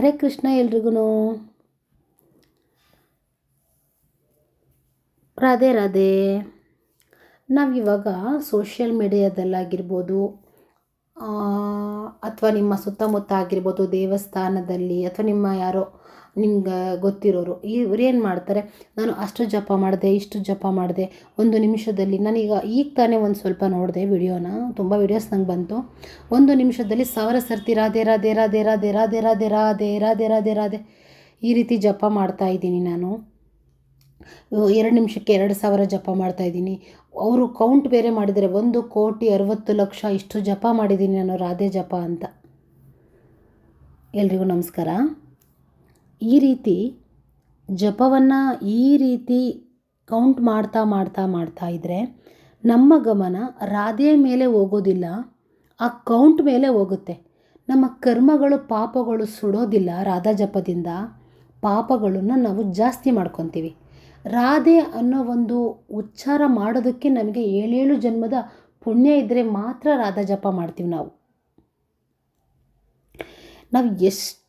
ಹರೇ ಕೃಷ್ಣ ಎಲ್ರಿಗೂ ರಾಧೆ ರಾಧೆ. ನಾವಿವಾಗ ಸೋಷಿಯಲ್ ಮೀಡಿಯಾದಲ್ಲಾಗಿರ್ಬೋದು ಅಥವಾ ನಿಮ್ಮ ಸುತ್ತಮುತ್ತ ಆಗಿರ್ಬೋದು ದೇವಸ್ಥಾನದಲ್ಲಿ, ಅಥವಾ ನಿಮ್ಮ ಯಾರೋ ನಿಮ್ಗೆ ಗೊತ್ತಿರೋರು. ಇವ್ರು ಏನು ಮಾಡ್ತಾರೆ, ನಾನು ಅಷ್ಟು ಜಪ ಮಾಡಿದೆ, ಇಷ್ಟು ಜಪ ಮಾಡಿದೆ, ಒಂದು ನಿಮಿಷದಲ್ಲಿ ನಾನೀಗ ಈಗ ತಾನೇ ಒಂದು ಸ್ವಲ್ಪ ನೋಡಿದೆ ವಿಡಿಯೋನ, ತುಂಬ ವಿಡಿಯೋಸ್ ನಂಗೆ ಬಂತು. ಒಂದು ನಿಮಿಷದಲ್ಲಿ ಸಾವಿರ ಸರ್ತಿ ರಾಧೆ ರಾಧೆ ರಾಧೆ ರಾಧೆ ರಾಧೆ ರಾಧೆ ರಾಧೆ ರಾಧೆ ರಾಧೆ ರಾಧೆ ಈ ರೀತಿ ಜಪ ಮಾಡ್ತಾ ಇದ್ದೀನಿ ನಾನು. ಎರಡು ನಿಮಿಷಕ್ಕೆ ಎರಡು ಸಾವಿರ ಜಪ ಮಾಡ್ತಾ ಇದ್ದೀನಿ. ಅವರು ಕೌಂಟ್ ಬೇರೆ ಮಾಡಿದರೆ ಒಂದು ಕೋಟಿ ಅರವತ್ತು ಲಕ್ಷ ಇಷ್ಟು ಜಪ ಮಾಡಿದ್ದೀನಿ ನಾನು ರಾಧೆ ಜಪ ಅಂತ. ಎಲ್ರಿಗೂ ನಮಸ್ಕಾರ. ಈ ರೀತಿ ಜಪವನ್ನು ಈ ರೀತಿ ಕೌಂಟ್ ಮಾಡ್ತಾ ಮಾಡ್ತಾ ಮಾಡ್ತಾ ಇದ್ದರೆ ನಮ್ಮ ಗಮನ ರಾಧೆಯ ಮೇಲೆ ಹೋಗೋದಿಲ್ಲ, ಆ ಕೌಂಟ್ ಮೇಲೆ ಹೋಗುತ್ತೆ. ನಮ್ಮ ಕರ್ಮಗಳು, ಪಾಪಗಳು ಸುಡೋದಿಲ್ಲ ರಾಧಾ ಜಪದಿಂದ. ಪಾಪಗಳನ್ನು ನಾವು ಜಾಸ್ತಿ ಮಾಡ್ಕೊತೀವಿ. ರಾಧೆ ಅನ್ನೋ ಒಂದು ಉಚ್ಚಾರ ಮಾಡೋದಕ್ಕೆ ನಮಗೆ ಏಳೇಳು ಜನ್ಮದ ಪುಣ್ಯ ಇದ್ದರೆ ಮಾತ್ರ ರಾಧಾ ಜಪ ಮಾಡ್ತೀವಿ ನಾವು. ನಾವು ಎಷ್ಟು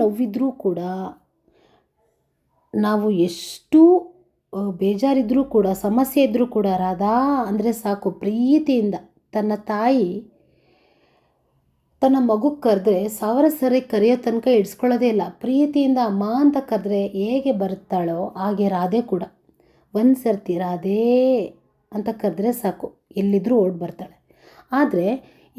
ನೋವಿದ್ರೂ ಕೂಡ ನಾವು ಎಷ್ಟು ಬೇಜಾರಿದ್ರೂ ಕೂಡ, ಸಮಸ್ಯೆ ಇದ್ದರೂ ಕೂಡ ರಾಧಾ ಅಂದರೆ ಸಾಕು ಪ್ರೀತಿಯಿಂದ ತನ್ನ ತಾಯಿ ತನ್ನ ಮಗು ಕರೆದ್ರೆ ಸಾವಿರ ಸರಿ ಕರೆಯೋ ತನಕ ಇಡ್ಸ್ಕೊಳ್ಳೋದೇ ಇಲ್ಲ. ಪ್ರೀತಿಯಿಂದ ಅಮ್ಮ ಅಂತ ಕರೆದ್ರೆ ಹೇಗೆ ಬರ್ತಾಳೋ ಹಾಗೆ ರಾಧೆ ಕೂಡ. ಒಂದು ಸರ್ತಿ ರಾಧೇ ಅಂತ ಕರೆದ್ರೆ ಸಾಕು ಎಲ್ಲಿದ್ದರೂ ಓಡಿ ಬರ್ತಾಳೆ. ಆದರೆ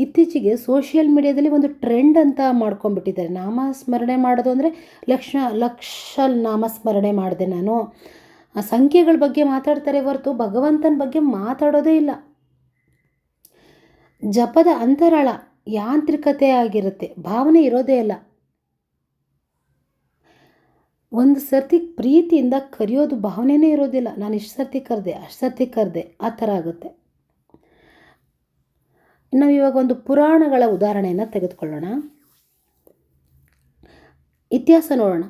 ಇತ್ತೀಚೆಗೆ ಸೋಷಿಯಲ್ ಮೀಡಿಯಾದಲ್ಲಿ ಒಂದು ಟ್ರೆಂಡ್ ಅಂತ ಮಾಡ್ಕೊಂಡ್ಬಿಟ್ಟಿದ್ದಾರೆ. ನಾಮಸ್ಮರಣೆ ಮಾಡೋದು ಅಂದರೆ ಲಕ್ಷ ಲಕ್ಷ ನಾಮಸ್ಮರಣೆ ಮಾಡಿದೆ ನಾನು. ಸಂಖ್ಯೆಗಳ ಬಗ್ಗೆ ಮಾತಾಡ್ತಾರೆ ಹೊರತು ಭಗವಂತನ ಬಗ್ಗೆ ಮಾತಾಡೋದೇ ಇಲ್ಲ. ಜಪದ ಅಂತರಾಳ ಯಾಂತ್ರಿಕತೆ ಆಗಿರುತ್ತೆ. ಭಾವನೆ ಇರೋದೇ ಇಲ್ಲ. ಒಂದು ಸರ್ತಿ ಪ್ರೀತಿಯಿಂದ ಕರೆಯೋದು ಭಾವನೆನೇ ಇರೋದಿಲ್ಲ. ನಾನು ಇಷ್ಟು ಸರ್ತಿ ಕರೆದೆ, ಅಷ್ಟು ಸರ್ತಿ ಕರೆದೆ, ಆ ಥರ ಆಗುತ್ತೆ. ನಾವು ಇವಾಗ ಒಂದು ಪುರಾಣಗಳ ಉದಾಹರಣೆಯನ್ನು ತೆಗೆದುಕೊಳ್ಳೋಣ. ಇತಿಹಾಸ ನೋಡೋಣ.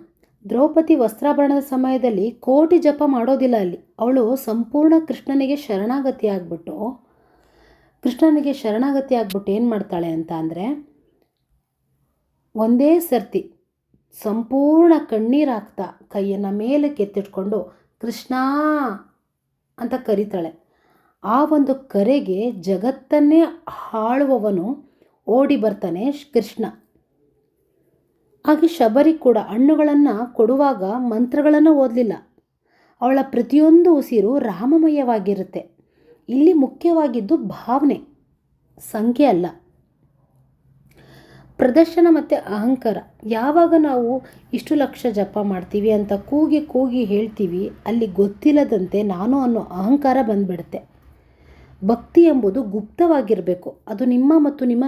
ದ್ರೌಪದಿ ವಸ್ತ್ರಾಭರಣದ ಸಮಯದಲ್ಲಿ ಕೋಟಿ ಜಪ ಮಾಡೋದಿಲ್ಲ ಅಲ್ಲಿ. ಅವಳು ಸಂಪೂರ್ಣ ಕೃಷ್ಣನಿಗೆ ಶರಣಾಗತಿ ಆಗಿಬಿಟ್ಟು, ಕೃಷ್ಣನಿಗೆ ಶರಣಾಗತಿ ಆಗ್ಬಿಟ್ಟು ಏನು ಮಾಡ್ತಾಳೆ ಅಂತ ಅಂದರೆ, ಒಂದೇ ಸರ್ತಿ ಸಂಪೂರ್ಣ ಕಣ್ಣೀರು ಹಾಕ್ತಾ ಕೈಯನ್ನು ಮೇಲೆ ಕೆತ್ತಿಟ್ಕೊಂಡು ಕೃಷ್ಣ ಅಂತ ಕರೀತಾಳೆ. ಆ ಒಂದು ಕರೆಗೆ ಜಗತ್ತನ್ನೇ ಹಾಳುವವನು ಓಡಿ ಬರ್ತಾನೆ ಕೃಷ್ಣ. ಹಾಗೆ ಶಬರಿ ಕೂಡ ಹಣ್ಣುಗಳನ್ನು ಕೊಡುವಾಗ ಮಂತ್ರಗಳನ್ನು ಓದಲಿಲ್ಲ. ಅವಳ ಪ್ರತಿಯೊಂದು ಉಸಿರು ರಾಮಮಯವಾಗಿರುತ್ತೆ. ಇಲ್ಲಿ ಮುಖ್ಯವಾಗಿದ್ದು ಭಾವನೆ, ಸಂಖ್ಯೆ ಅಲ್ಲ. ಪ್ರದರ್ಶನ ಮತ್ತು ಅಹಂಕಾರ, ಯಾವಾಗ ನಾವು ಇಷ್ಟು ಲಕ್ಷ ಜಪ ಮಾಡ್ತೀವಿ ಅಂತ ಕೂಗಿ ಕೂಗಿ ಹೇಳ್ತೀವಿ, ಅಲ್ಲಿ ಗೊತ್ತಿಲ್ಲದಂತೆ ನಾನು ಅನ್ನೋ ಅಹಂಕಾರ ಬಂದುಬಿಡುತ್ತೆ. ಭಕ್ತಿ ಎಂಬುದು ಗುಪ್ತವಾಗಿರಬೇಕು. ಅದು ನಿಮ್ಮ ಮತ್ತು ನಿಮ್ಮ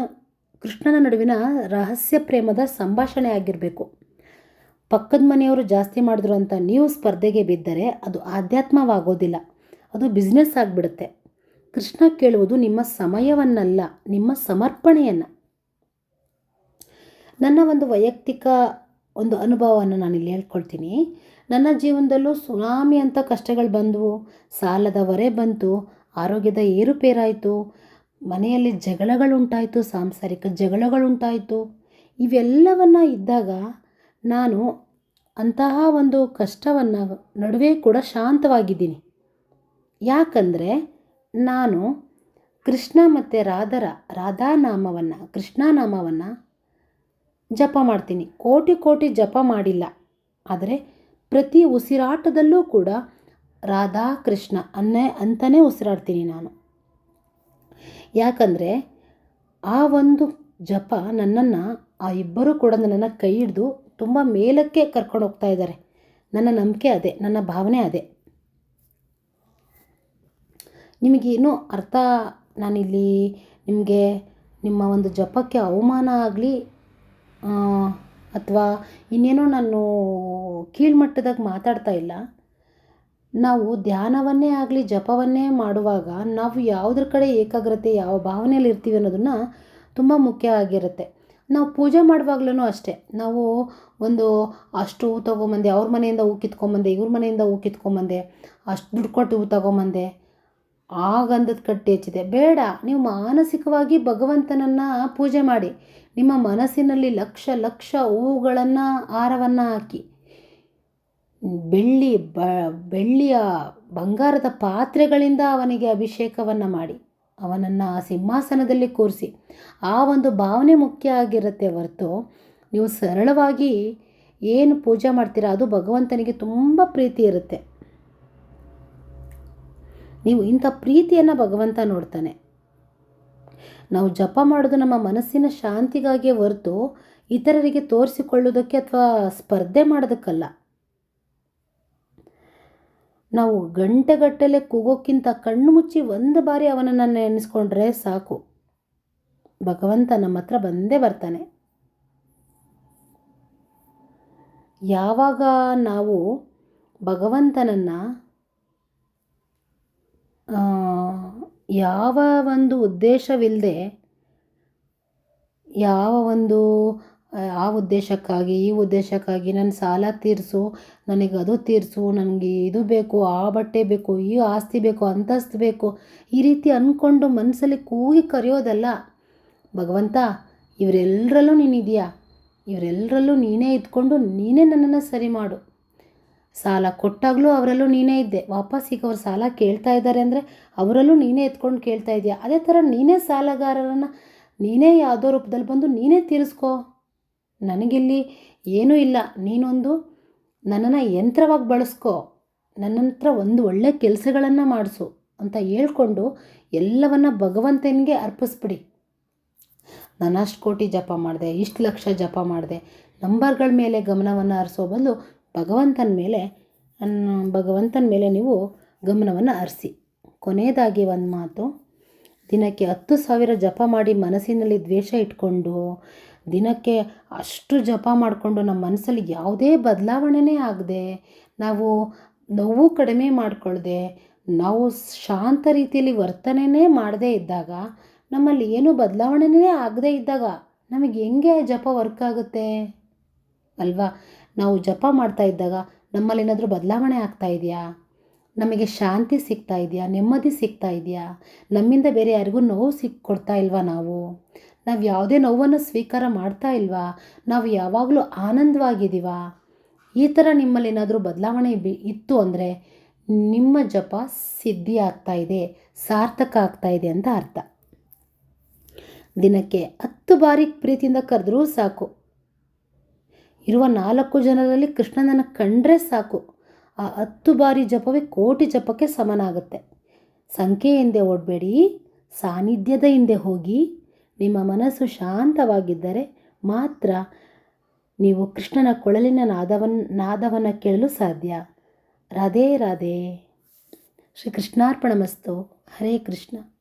ಕೃಷ್ಣನ ನಡುವಿನ ರಹಸ್ಯ ಪ್ರೇಮದ ಸಂಭಾಷಣೆ ಆಗಿರಬೇಕು. ಪಕ್ಕದ ಮನೆಯವರು ಜಾಸ್ತಿ ಮಾಡಿದ್ರು ಅಂತ ನೀವು ಸ್ಪರ್ಧೆಗೆ ಬಿದ್ದರೆ ಅದು ಆಧ್ಯಾತ್ಮವಾಗೋದಿಲ್ಲ. ಅದು ಬಿಸ್ನೆಸ್ ಆಗಿಬಿಡುತ್ತೆ. ಕೃಷ್ಣ ಕೇಳುವುದು ನಿಮ್ಮ ಸಮಯವನ್ನಲ್ಲ, ನಿಮ್ಮ ಸಮರ್ಪಣೆಯನ್ನು. ನನ್ನ ಒಂದು ವೈಯಕ್ತಿಕ ಒಂದು ಅನುಭವವನ್ನು ನಾನು ಇಲ್ಲಿ ಹೇಳ್ಕೊಳ್ತೀನಿ. ನನ್ನ ಜೀವನದಲ್ಲೂ ಸುನಾಮಿ ಅಂತ ಕಷ್ಟಗಳು ಬಂದವು, ಸಾಲದ ಬಂತು ಆರೋಗ್ಯದ ಏರುಪೇರಾಯಿತು ಮನೆಯಲ್ಲಿ ಜಗಳಗಳುಂಟಾಯಿತು, ಸಾಂಸಾರಿಕ ಜಗಳಗಳುಂಟಾಯಿತು. ಇವೆಲ್ಲವನ್ನು ಇದ್ದಾಗ ನಾನು ಅಂತಹ ಒಂದು ಕಷ್ಟವನ್ನು ನಡುವೆ ಕೂಡ ಶಾಂತವಾಗಿದ್ದೀನಿ. ಯಾಕಂದರೆ ನಾನು ಕೃಷ್ಣ ಮತ್ತು ರಾಧರ, ರಾಧಾನಾಮವನ್ನು, ಕೃಷ್ಣನಾಮವನ್ನು ಜಪ ಮಾಡ್ತೀನಿ. ಕೋಟಿ ಕೋಟಿ ಜಪ ಮಾಡಿಲ್ಲ. ಆದರೆ ಪ್ರತಿ ಉಸಿರಾಟದಲ್ಲೂ ಕೂಡ ರಾಧಾ ಕೃಷ್ಣ ಅನ್ನೇ ಅಂತಲೇ ಉಸಿರಾಡ್ತೀನಿ ನಾನು. ಯಾಕಂದರೆ ಆ ಒಂದು ಜಪ ನನ್ನನ್ನು, ಆ ಇಬ್ಬರೂ ಕೂಡ ನನ್ನನ್ನು ಕೈ ಹಿಡಿದು ತುಂಬ ಮೇಲಕ್ಕೆ ಕರ್ಕೊಂಡು ಹೋಗ್ತಾ ಇದ್ದಾರೆ. ನನ್ನ ನಂಬಿಕೆ ಅದೇ, ನನ್ನ ಭಾವನೆ ಅದೇ. ನಿಮಗೇನು ಅರ್ಥ, ನಾನಿಲ್ಲಿ ನಿಮಗೆ ನಿಮ್ಮ ಒಂದು ಜಪಕ್ಕೆ ಅವಮಾನ ಆಗಲಿ ಅಥವಾ ಇನ್ನೇನೋ ನಾನು ಕೀಳ್ಮಟ್ಟದಾಗ ಮಾತಾಡ್ತಾ ಇಲ್ಲ ನಾವು ಧ್ಯಾನವನ್ನೇ ಆಗಲಿ ಜಪವನ್ನೇ ಮಾಡುವಾಗ ನಾವು ಯಾವುದ್ರ ಕಡೆ ಏಕಾಗ್ರತೆ ಯಾವ ಭಾವನೆಯಲ್ಲಿ ಇರ್ತೀವಿ ಅನ್ನೋದನ್ನು ತುಂಬ ಮುಖ್ಯ ಆಗಿರುತ್ತೆ. ನಾವು ಪೂಜೆ ಮಾಡುವಾಗ್ಲೂ ಅಷ್ಟೇ. ನಾವು ಒಂದು ಅಷ್ಟು ಹೂ ತೊಗೊಂಬಂದೆ, ಅವ್ರ ಮನೆಯಿಂದ ಹೂ ಕಿತ್ಕೊಂಬಂದೆ, ಇವ್ರ ಮನೆಯಿಂದ ಹೂ ಕಿತ್ಕೊಂಬಂದೆ, ಅಷ್ಟು ದುಡ್ಡು ಕೊಟ್ಟು ಹೂ ತೊಗೊಂಬಂದೆ, ಆ ಕಟ್ಟಿ ಹೆಚ್ಚಿದೆ. ಬೇಡ, ನೀವು ಮಾನಸಿಕವಾಗಿ ಭಗವಂತನನ್ನು ಪೂಜೆ ಮಾಡಿ. ನಿಮ್ಮ ಮನಸ್ಸಿನಲ್ಲಿ ಲಕ್ಷ ಲಕ್ಷ ಹೂಗಳನ್ನು, ಹಾರವನ್ನು ಹಾಕಿ. ಬೆಳ್ಳಿ ಬ, ಬೆಳ್ಳಿಯ ಬಂಗಾರದ ಪಾತ್ರೆಗಳಿಂದ ಅವನಿಗೆ ಅಭಿಷೇಕವನ್ನು ಮಾಡಿ. ಅವನನ್ನು ಆ ಸಿಂಹಾಸನದಲ್ಲಿ ಕೂರಿಸಿ. ಆ ಒಂದು ಭಾವನೆ ಮುಖ್ಯ ಆಗಿರುತ್ತೆ ಹೊರತು, ನೀವು ಸರಳವಾಗಿ ಏನು ಪೂಜೆ ಮಾಡ್ತೀರಾ, ಅದು ಭಗವಂತನಿಗೆ ತುಂಬ ಪ್ರೀತಿ ಇರುತ್ತೆ. ನೀವು ಇಂಥ ಪ್ರೀತಿಯನ್ನು ಭಗವಂತ ನೋಡ್ತಾನೆ. ನಾವು ಜಪ ಮಾಡೋದು ನಮ್ಮ ಮನಸ್ಸಿನ ಶಾಂತಿಗಾಗಿಯೇ ಹೊರತು, ಇತರರಿಗೆ ತೋರಿಸಿಕೊಳ್ಳೋದಕ್ಕೆ ಅಥವಾ ಸ್ಪರ್ಧೆ ಮಾಡೋದಕ್ಕಲ್ಲ. ನಾವು ಗಂಟೆಗಟ್ಟಲೆ ಕೂಗೋಕ್ಕಿಂತ ಕಣ್ಣು ಮುಚ್ಚಿ ಒಂದು ಬಾರಿ ಅವನನ್ನು ನೆನೆಸ್ಕೊಂಡ್ರೆ ಸಾಕು. ಭಗವಂತ ನಮ್ಮ ಹತ್ರ ಬಂದೇ ಬರ್ತಾನೆ. ಯಾವಾಗ ನಾವು ಭಗವಂತನನ್ನು ಯಾವ ಒಂದು ಉದ್ದೇಶವಿಲ್ಲದೆ ಯಾವ ಒಂದು ಆ ಉದ್ದೇಶಕ್ಕಾಗಿ, ಈ ಉದ್ದೇಶಕ್ಕಾಗಿ ನನ್ನ ಸಾಲ ತೀರಿಸು, ನನಗೆ ಅದು ತೀರಿಸು, ನನಗೆ ಇದು ಬೇಕು, ಆ ಬಟ್ಟೆ ಬೇಕು, ಈ ಆಸ್ತಿ ಬೇಕು, ಅಂತಸ್ತು ಬೇಕು. ಈ ರೀತಿ ಅಂದ್ಕೊಂಡು ಮನಸ್ಸಲ್ಲಿ ಕೂಗಿ ಕರೆಯೋದಲ್ಲ. ಭಗವಂತ ಇವರೆಲ್ಲರಲ್ಲೂ ನೀನಿದೆಯಾ? ಇವರೆಲ್ಲರಲ್ಲೂ ನೀನೇ ಇದ್ಕೊಂಡು ನೀನೇ ನನ್ನನ್ನು ಸರಿ ಮಾಡು. ಸಾಲ ಕೊಟ್ಟಾಗಲೂ ಅವರಲ್ಲೂ ನೀನೇ ಇದ್ದೆ. ವಾಪಸ್ ಈಗ ಅವ್ರು ಸಾಲ ಕೇಳ್ತಾ ಇದ್ದಾರೆ ಅಂದರೆ ಅವರಲ್ಲೂ ನೀನೇ ಎತ್ಕೊಂಡು ಕೇಳ್ತಾ ಇದೆಯಾ? ಅದೇ ಥರ ನೀನೇ ಸಾಲಗಾರರನ್ನು ನೀನೇ ಯಾವುದೋ ರೂಪದಲ್ಲಿ ಬಂದು ನೀನೇ ತೀರಿಸ್ಕೋ. ನನಗಿಲ್ಲಿ ಏನೂ ಇಲ್ಲ. ನೀನೊಂದು ನನ್ನನ್ನು ಯಂತ್ರವಾಗಿ ಬಳಸ್ಕೋ. ನನ್ನ ಹತ್ರ ಒಂದು ಒಳ್ಳೆ ಕೆಲಸಗಳನ್ನು ಮಾಡಿಸು ಅಂತ ಹೇಳ್ಕೊಂಡು ಎಲ್ಲವನ್ನು ಭಗವಂತನಿಗೆ ಅರ್ಪಿಸ್ಬಿಡಿ. ನಾನು ಅಷ್ಟು ಕೋಟಿ ಜಪ ಮಾಡಿದೆ, ಇಷ್ಟು ಲಕ್ಷ ಜಪ ಮಾಡಿದೆ. ನಂಬರ್ಗಳ ಮೇಲೆ ಗಮನವನ್ನು ಹರಿಸೋ ಬದಲು ಭಗವಂತನ ಮೇಲೆ ಭಗವಂತನ ಮೇಲೆ ನೀವು ಗಮನವನ್ನು ಹರಿಸಿ. ಕೊನೆಯದಾಗಿ ಒಂದು ಮಾತು ದಿನಕ್ಕೆ ಹತ್ತು ಸಾವಿರ ಜಪ ಮಾಡಿ ಮನಸ್ಸಿನಲ್ಲಿ ದ್ವೇಷ ಇಟ್ಕೊಂಡು ದಿನಕ್ಕೆ ಅಷ್ಟು ಜಪ ಮಾಡಿಕೊಂಡು ನಮ್ಮ ಮನಸ್ಸಲ್ಲಿ ಯಾವುದೇ ಬದಲಾವಣೆನೇ ಆಗದೆ ನಾವು ನೋವು ಕಡಿಮೆ ಮಾಡಿಕೊಳ್ಳ್ದೆ ನಾವು ಶಾಂತ ರೀತಿಯಲ್ಲಿ ವರ್ತನೆನೇ ಮಾಡದೇ ಇದ್ದಾಗ, ನಮ್ಮಲ್ಲಿ ಏನು ಬದಲಾವಣೆನೇ ಆಗದೇ ಇದ್ದಾಗ ನಮಗೆ ಹೆಂಗೆ ಜಪ ವರ್ಕ್ ಆಗುತ್ತೆ? ಅಲ್ವಾ? ನಾವು ಜಪ ಮಾಡ್ತಾ ಇದ್ದಾಗ ನಮ್ಮಲ್ಲಿ ಏನಾದರೂ ಬದಲಾವಣೆ ಆಗ್ತಾ ಇದೆಯಾ? ನಮಗೆ ಶಾಂತಿ ಸಿಗ್ತಾ ಇದೆಯಾ? ನೆಮ್ಮದಿ ಸಿಗ್ತಾ ಇದೆಯಾ? ನಮ್ಮಿಂದ ಬೇರೆ ಯಾರಿಗೂ ನೋವು ಸಿಕ್ ಕೊಡ್ತಾ ಇಲ್ವಾ ನಾವು? ನಾವು ಯಾವುದೇ ನೋವನ್ನು ಸ್ವೀಕಾರ ಮಾಡ್ತಾ ಇಲ್ವಾ? ನಾವು ಯಾವಾಗಲೂ ಆನಂದವಾಗಿದ್ದೀವ? ಈ ಥರ ನಿಮ್ಮಲ್ಲಿ ಏನಾದರೂ ಬದಲಾವಣೆ ಬಿ ಇತ್ತು ಅಂದರೆ ನಿಮ್ಮ ಜಪ ಸಿದ್ಧಿ ಆಗ್ತಾ ಇದೆ, ಸಾರ್ಥಕ ಆಗ್ತಾ ಇದೆ ಅಂತ ಅರ್ಥ. ದಿನಕ್ಕೆ ಹತ್ತು ಬಾರಿ ಪ್ರೀತಿಯಿಂದ ಕರೆದ್ರೂ ಸಾಕು. ಇರುವ ನಾಲ್ಕು ಜನರಲ್ಲಿ ಕೃಷ್ಣನನ್ನು ಕಂಡ್ರೆ ಸಾಕು. ಆ ಹತ್ತು ಬಾರಿ ಜಪವೇ ಕೋಟಿ ಜಪಕ್ಕೆ ಸಮನಾಗುತ್ತೆ. ಸಂಖ್ಯೆ ಹಿಂದೆ ಓಡಬೇಡಿ, ಸಾನ್ನಿಧ್ಯದ ಹಿಂದೆ ಹೋಗಿ, ನಿಮ್ಮ ಮನಸ್ಸು ಶಾಂತವಾಗಿದ್ದರೆ ಮಾತ್ರ ನೀವು ಕೃಷ್ಣನ ಕೊಳಲಿನ ನಾದವನ್, ನಾದವನ್ನು ಕೇಳಲು ಸಾಧ್ಯ. ರಾಧೇ ರಾಧೇ. ಶ್ರೀ ಕೃಷ್ಣಾರ್ಪಣ ಮಸ್ತು ಹರೇ ಕೃಷ್ಣ.